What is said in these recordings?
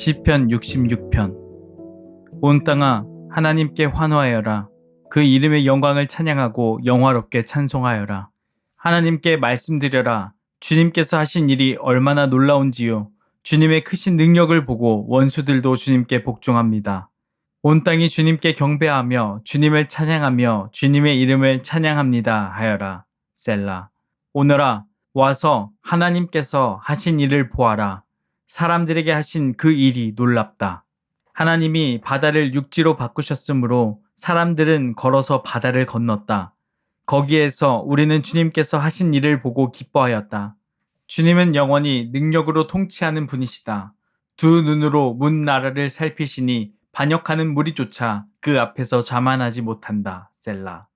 시편 66편. 온 땅아 하나님께 환호하여라. 그 이름의 영광을 찬양하고 영화롭게 찬송하여라. 하나님께 말씀드려라. 주님께서 하신 일이 얼마나 놀라운지요. 주님의 크신 능력을 보고 원수들도 주님께 복종합니다. 온 땅이 주님께 경배하며 주님을 찬양하며 주님의 이름을 찬양합니다 하여라. 셀라. 오너라 와서 하나님께서 하신 일을 보아라 사람들에게 하신 그 일이 놀랍다. 하나님이 바다를 육지로 바꾸셨으므로 사람들은 걸어서 바다를 건넜다. 거기에서 우리는 주님께서 하신 일을 보고 기뻐하였다. 주님은 영원히 능력으로 통치하는 분이시다. 두 눈으로 문 나라를 살피시니 반역하는 무리조차 그 앞에서 자만하지 못한다. 셀라.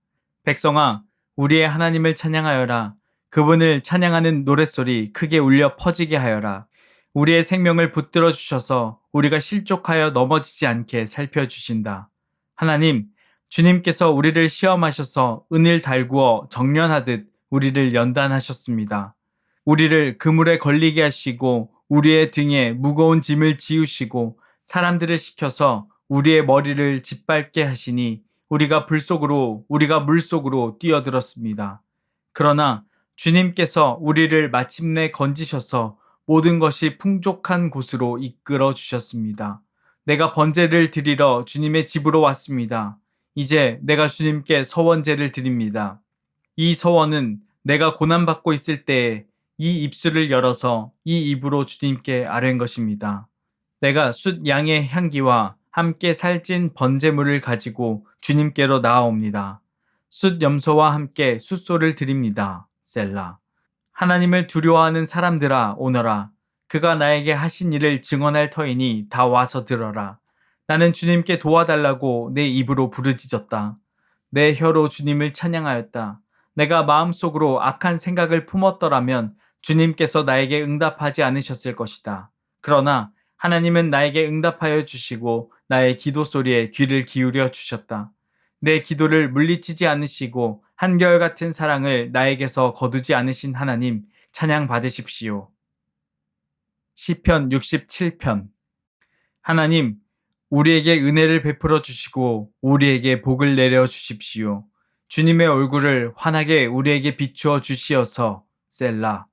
백성아, 우리의 하나님을 찬양하여라. 그분을 찬양하는 노랫소리 크게 울려 퍼지게 하여라. 우리의 생명을 붙들어 주셔서 우리가 실족하여 넘어지지 않게 살펴주신다. 하나님, 주님께서 우리를 시험하셔서 은을 달구어 정련하듯 우리를 연단하셨습니다. 우리를 그물에 걸리게 하시고 우리의 등에 무거운 짐을 지우시고 사람들을 시켜서 우리의 머리를 짓밟게 하시니 우리가 불 속으로 우리가 물 속으로 뛰어들었습니다. 그러나 주님께서 우리를 마침내 건지셔서 모든 것이 풍족한 곳으로 이끌어 주셨습니다. 내가 번제를 드리러 주님의 집으로 왔습니다. 이제 내가 주님께 서원제를 드립니다. 이 서원은 내가 고난받고 있을 때에 이 입술을 열어서 이 입으로 주님께 아뢰는 것입니다. 내가 숫 양의 향기와 함께 살찐 번제물을 가지고 주님께로 나아옵니다. 숫 염소와 함께 숫소를 드립니다. 셀라. 하나님을 두려워하는 사람들아 오너라. 그가 나에게 하신 일을 증언할 터이니 다 와서 들어라. 나는 주님께 도와달라고 내 입으로 부르짖었다. 내 혀로 주님을 찬양하였다. 내가 마음속으로 악한 생각을 품었더라면 주님께서 나에게 응답하지 않으셨을 것이다. 그러나 하나님은 나에게 응답하여 주시고 나의 기도 소리에 귀를 기울여 주셨다. 내 기도를 물리치지 않으시고 한결같은 사랑을 나에게서 거두지 않으신 하나님 찬양 받으십시오. 시편 67편 하나님 우리에게 은혜를 베풀어 주시고 우리에게 복을 내려 주십시오. 주님의 얼굴을 환하게 우리에게 비추어 주시어서 셀라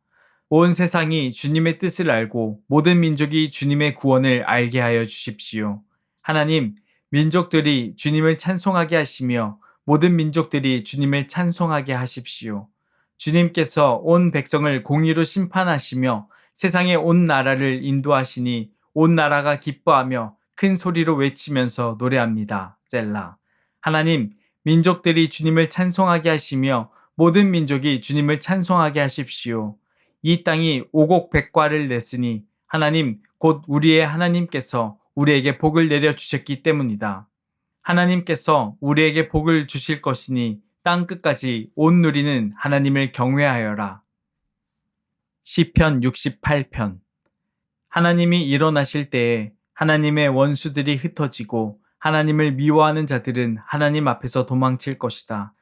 온 세상이 주님의 뜻을 알고 모든 민족이 주님의 구원을 알게 하여 주십시오. 하나님 민족들이 주님을 찬송하게 하시며 모든 민족들이 주님을 찬송하게 하십시오. 주님께서 온 백성을 공의로 심판하시며 세상의 온 나라를 인도하시니 온 나라가 기뻐하며 큰 소리로 외치면서 노래합니다. 셀라. 하나님, 민족들이 주님을 찬송하게 하시며 모든 민족이 주님을 찬송하게 하십시오. 이 땅이 오곡 백과를 냈으니 하나님 곧 우리의 하나님께서 우리에게 복을 내려 주셨기 때문이다. 하나님께서 우리에게 복을 주실 것이니 땅 끝까지 온 누리는 하나님을 경외하여라. 시편 68편 하나님이 일어나실 때에 하나님의 원수들이 흩어지고 하나님을 미워하는 자들은 하나님 앞에서 도망칠 것이다.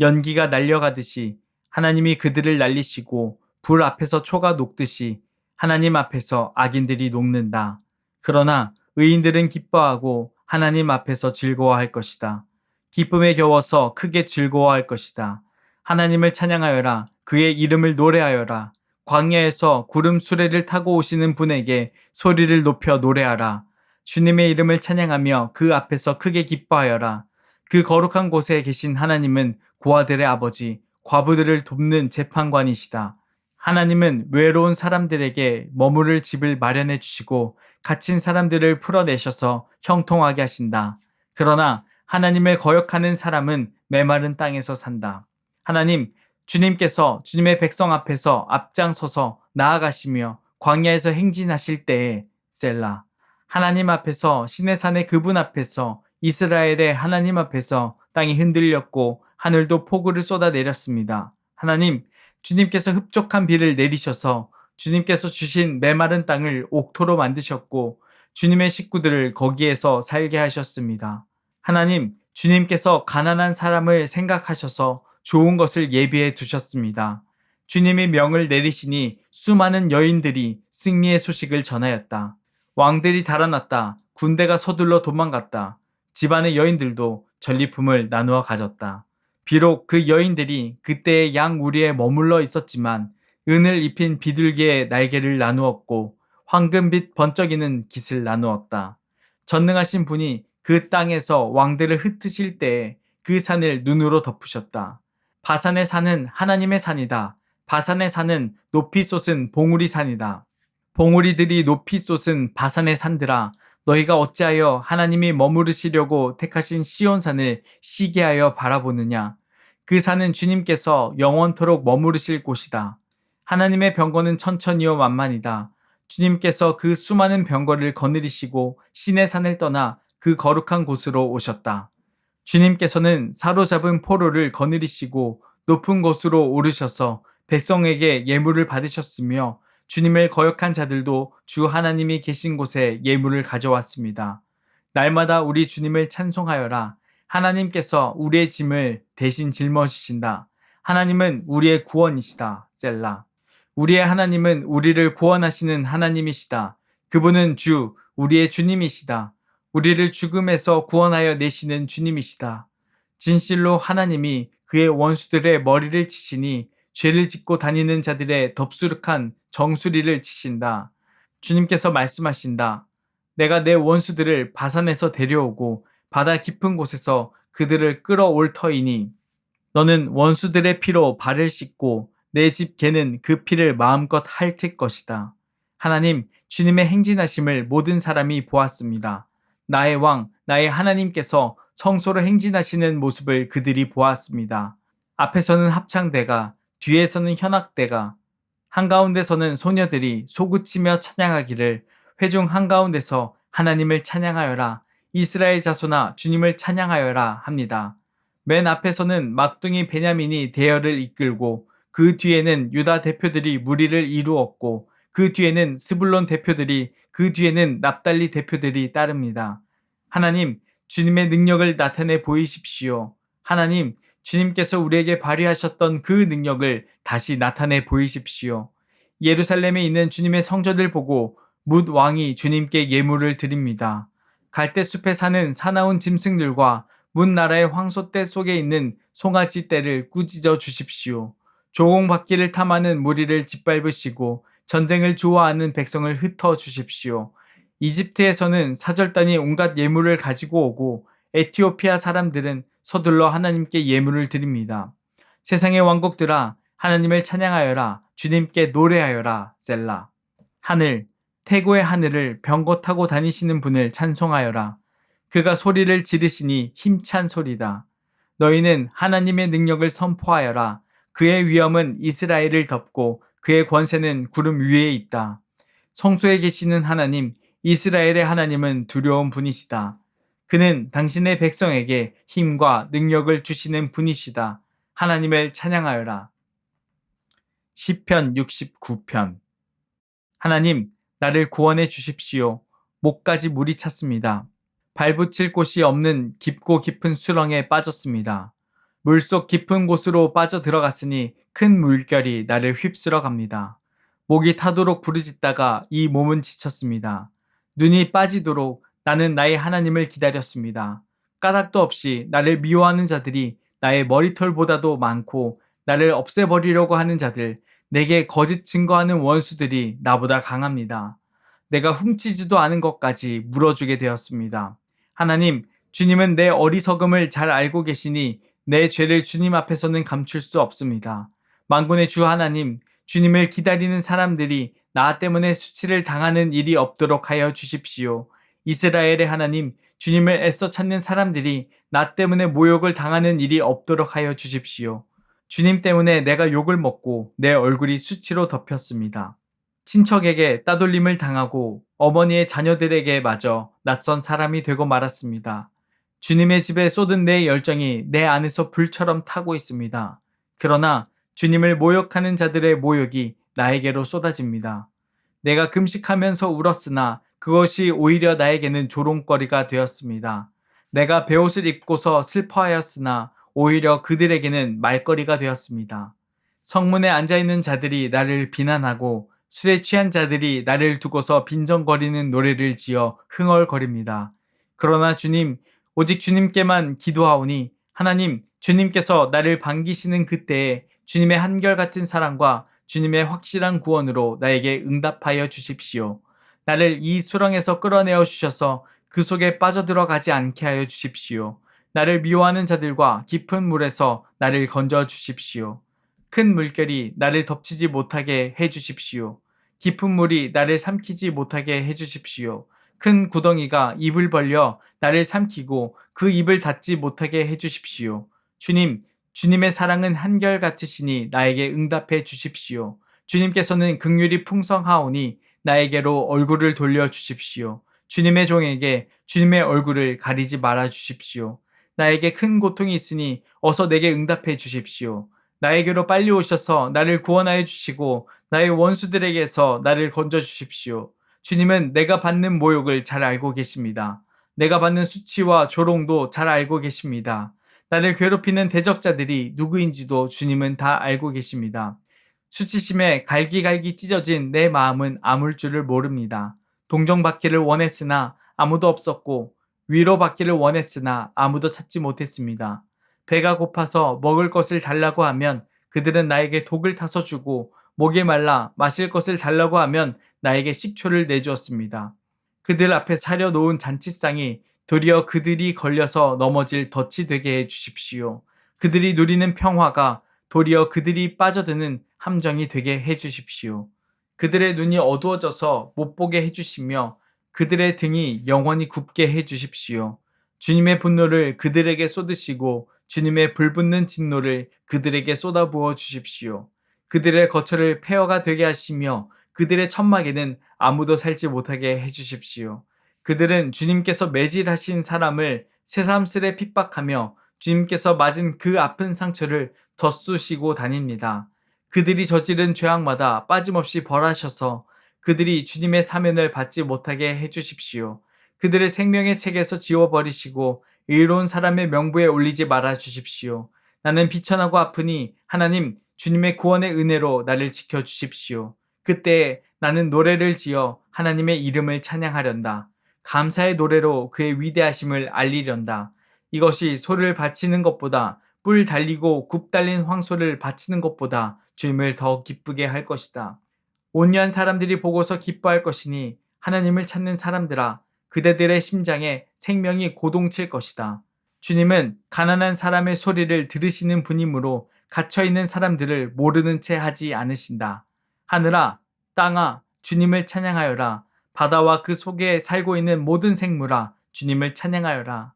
연기가 날려가듯이 하나님이 그들을 날리시고 불 앞에서 초가 녹듯이 하나님 앞에서 악인들이 녹는다. 그러나 의인들은 기뻐하고 하나님 앞에서 즐거워할 것이다. 기쁨에 겨워서 크게 즐거워할 것이다. 하나님을 찬양하여라. 그의 이름을 노래하여라. 광야에서 구름 수레를 타고 오시는 분에게 소리를 높여 노래하라. 주님의 이름을 찬양하며 그 앞에서 크게 기뻐하여라. 그 거룩한 곳에 계신 하나님은 고아들의 아버지, 과부들을 돕는 재판관이시다. 하나님은 외로운 사람들에게 머무를 집을 마련해 주시고 갇힌 사람들을 풀어내셔서 형통하게 하신다. 그러나 하나님을 거역하는 사람은 메마른 땅에서 산다. 하나님, 주님께서 주님의 백성 앞에서 앞장서서 나아가시며 광야에서 행진하실 때에 셀라 하나님 앞에서 시내산의 그분 앞에서 이스라엘의 하나님 앞에서 땅이 흔들렸고 하늘도 폭우를 쏟아 내렸습니다. 하나님 주님께서 흡족한 비를 내리셔서 주님께서 주신 메마른 땅을 옥토로 만드셨고 주님의 식구들을 거기에서 살게 하셨습니다. 하나님 주님께서 가난한 사람을 생각하셔서 좋은 것을 예비해 두셨습니다. 주님의 명을 내리시니 수많은 여인들이 승리의 소식을 전하였다. 왕들이 달아났다. 군대가 서둘러 도망갔다. 집안의 여인들도 전리품을 나누어 가졌다. 비록 그 여인들이 그때의 양 우리에 머물러 있었지만 은을 입힌 비둘기의 날개를 나누었고 황금빛 번쩍이는 깃을 나누었다. 전능하신 분이 그 땅에서 왕들을 흩으실 때에 그 산을 눈으로 덮으셨다. 바산의 산은 하나님의 산이다. 바산의 산은 높이 솟은 봉우리 산이다. 봉우리들이 높이 솟은 바산의 산들아 너희가 어찌하여 하나님이 머무르시려고 택하신 시온산을 시기하여 바라보느냐 그 산은 주님께서 영원토록 머무르실 곳이다. 하나님의 병거는 천천히요 만만이다. 주님께서 그 수많은 병거를 거느리시고 신의 산을 떠나 그 거룩한 곳으로 오셨다. 주님께서는 사로잡은 포로를 거느리시고 높은 곳으로 오르셔서 백성에게 예물을 받으셨으며 주님을 거역한 자들도 주 하나님이 계신 곳에 예물을 가져왔습니다. 날마다 우리 주님을 찬송하여라. 하나님께서 우리의 짐을 대신 짊어지신다. 하나님은 우리의 구원이시다. 셀라. 우리의 하나님은 우리를 구원하시는 하나님이시다. 그분은 주, 우리의 주님이시다. 우리를 죽음에서 구원하여 내시는 주님이시다. 진실로 하나님이 그의 원수들의 머리를 치시니 죄를 짓고 다니는 자들의 덥수룩한 정수리를 치신다. 주님께서 말씀하신다. 내가 내 원수들을 바산에서 데려오고 바다 깊은 곳에서 그들을 끌어올 터이니 너는 원수들의 피로 발을 씻고 내 집 개는 그 피를 마음껏 핥을 것이다. 하나님, 주님의 행진하심을 모든 사람이 보았습니다. 나의 왕, 나의 하나님께서 성소로 행진하시는 모습을 그들이 보았습니다. 앞에서는 합창대가, 뒤에서는 현악대가, 한가운데서는 소녀들이 소구치며 찬양하기를 회중 한가운데서 하나님을 찬양하여라. 이스라엘 자손아 주님을 찬양하여라 합니다. 맨 앞에서는 막둥이 베냐민이 대열을 이끌고 그 뒤에는 유다 대표들이 무리를 이루었고 그 뒤에는 스불론 대표들이 그 뒤에는 납달리 대표들이 따릅니다. 하나님, 주님의 능력을 나타내 보이십시오. 하나님, 주님께서 우리에게 발휘하셨던 그 능력을 다시 나타내 보이십시오. 예루살렘에 있는 주님의 성전을 보고 묻 왕이 주님께 예물을 드립니다. 갈대 숲에 사는 사나운 짐승들과 문 나라의 황소 떼 속에 있는 송아지 떼를 꾸짖어 주십시오. 조공바퀴를 탐하는 무리를 짓밟으시고 전쟁을 좋아하는 백성을 흩어 주십시오. 이집트에서는 사절단이 온갖 예물을 가지고 오고 에티오피아 사람들은 서둘러 하나님께 예물을 드립니다. 세상의 왕국들아 하나님을 찬양하여라. 주님께 노래하여라 셀라. 하늘 태고의 하늘을 병거 타고 다니시는 분을 찬송하여라. 그가 소리를 지르시니 힘찬 소리다. 너희는 하나님의 능력을 선포하여라. 그의 위엄은 이스라엘을 덮고 그의 권세는 구름 위에 있다. 성소에 계시는 하나님 이스라엘의 하나님은 두려운 분이시다. 그는 당신의 백성에게 힘과 능력을 주시는 분이시다. 하나님을 찬양하여라. 시편 69편 하나님, 나를 구원해 주십시오. 목까지 물이 찼습니다. 발붙일 곳이 없는 깊고 깊은 수렁에 빠졌습니다. 물속 깊은 곳으로 빠져 들어갔으니 큰 물결이 나를 휩쓸어 갑니다. 목이 타도록 부르짖다가 이 몸은 지쳤습니다. 눈이 빠지도록 나는 나의 하나님을 기다렸습니다. 까닭도 없이 나를 미워하는 자들이 나의 머리털보다도 많고 나를 없애버리려고 하는 자들, 내게 거짓 증거하는 원수들이 나보다 강합니다. 내가 훔치지도 않은 것까지 물어주게 되었습니다. 하나님, 주님은 내 어리석음을 잘 알고 계시니 내 죄를 주님 앞에서는 감출 수 없습니다. 만군의 주 하나님, 주님을 기다리는 사람들이 나 때문에 수치를 당하는 일이 없도록 하여 주십시오. 이스라엘의 하나님, 주님을 애써 찾는 사람들이 나 때문에 모욕을 당하는 일이 없도록 하여 주십시오. 주님 때문에 내가 욕을 먹고 내 얼굴이 수치로 덮였습니다. 친척에게 따돌림을 당하고 어머니의 자녀들에게 마저 낯선 사람이 되고 말았습니다. 주님의 집에 쏟은 내 열정이 내 안에서 불처럼 타고 있습니다. 그러나 주님을 모욕하는 자들의 모욕이 나에게로 쏟아집니다. 내가 금식하면서 울었으나 그것이 오히려 나에게는 조롱거리가 되었습니다. 내가 베옷을 입고서 슬퍼하였으나 오히려 그들에게는 말거리가 되었습니다. 성문에 앉아있는 자들이 나를 비난하고 술에 취한 자들이 나를 두고서 빈정거리는 노래를 지어 흥얼거립니다. 그러나 주님, 오직 주님께만 기도하오니 하나님, 주님께서 나를 반기시는 그때에 주님의 한결같은 사랑과 주님의 확실한 구원으로 나에게 응답하여 주십시오. 나를 이 수렁에서 끌어내어 주셔서 그 속에 빠져들어가지 않게 하여 주십시오. 나를 미워하는 자들과 깊은 물에서 나를 건져 주십시오. 큰 물결이 나를 덮치지 못하게 해 주십시오. 깊은 물이 나를 삼키지 못하게 해 주십시오. 큰 구덩이가 입을 벌려 나를 삼키고 그 입을 닫지 못하게 해 주십시오. 주님, 주님의 사랑은 한결같으시니 나에게 응답해 주십시오. 주님께서는 극률이 풍성하오니 나에게로 얼굴을 돌려 주십시오. 주님의 종에게 주님의 얼굴을 가리지 말아 주십시오. 나에게 큰 고통이 있으니 어서 내게 응답해 주십시오. 나에게로 빨리 오셔서 나를 구원하여 주시고 나의 원수들에게서 나를 건져 주십시오. 주님은 내가 받는 모욕을 잘 알고 계십니다. 내가 받는 수치와 조롱도 잘 알고 계십니다. 나를 괴롭히는 대적자들이 누구인지도 주님은 다 알고 계십니다. 수치심에 갈기갈기 찢어진 내 마음은 아물 줄을 모릅니다. 동정받기를 원했으나 아무도 없었고 위로받기를 원했으나 아무도 찾지 못했습니다. 배가 고파서 먹을 것을 달라고 하면 그들은 나에게 독을 타서 주고 목이 말라 마실 것을 달라고 하면 나에게 식초를 내주었습니다. 그들 앞에 차려놓은 잔치상이 도리어 그들이 걸려서 넘어질 덫이 되게 해 주십시오. 그들이 누리는 평화가 도리어 그들이 빠져드는 함정이 되게 해 주십시오. 그들의 눈이 어두워져서 못 보게 해 주시며 그들의 등이 영원히 굽게 해 주십시오. 주님의 분노를 그들에게 쏟으시고 주님의 불붙는 진노를 그들에게 쏟아부어 주십시오. 그들의 거처를 폐허가 되게 하시며 그들의 천막에는 아무도 살지 못하게 해 주십시오. 그들은 주님께서 매질하신 사람을 새삼스레 핍박하며 주님께서 맞은 그 아픈 상처를 덧쑤시고 다닙니다. 그들이 저지른 죄악마다 빠짐없이 벌하셔서 그들이 주님의 사면을 받지 못하게 해 주십시오. 그들의 생명의 책에서 지워버리시고 의로운 사람의 명부에 올리지 말아 주십시오. 나는 비천하고 아프니 하나님 주님의 구원의 은혜로 나를 지켜 주십시오. 그때 나는 노래를 지어 하나님의 이름을 찬양하련다. 감사의 노래로 그의 위대하심을 알리련다. 이것이 소를 바치는 것보다 뿔 달리고 굽 달린 황소를 바치는 것보다 주님을 더 기쁘게 할 것이다. 온유한 사람들이 보고서 기뻐할 것이니 하나님을 찾는 사람들아 그대들의 심장에 생명이 고동칠 것이다. 주님은 가난한 사람의 소리를 들으시는 분이므로 갇혀있는 사람들을 모르는 채 하지 않으신다. 하늘아, 땅아, 주님을 찬양하여라. 바다와 그 속에 살고 있는 모든 생물아, 주님을 찬양하여라.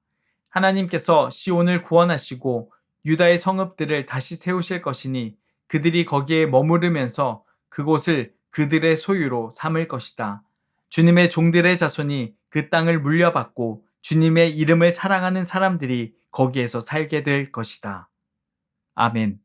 하나님께서 시온을 구원하시고 유다의 성읍들을 다시 세우실 것이니 그들이 거기에 머무르면서 그곳을 그들의 소유로 삼을 것이다. 주님의 종들의 자손이 그 땅을 물려받고 주님의 이름을 사랑하는 사람들이 거기에서 살게 될 것이다. 아멘.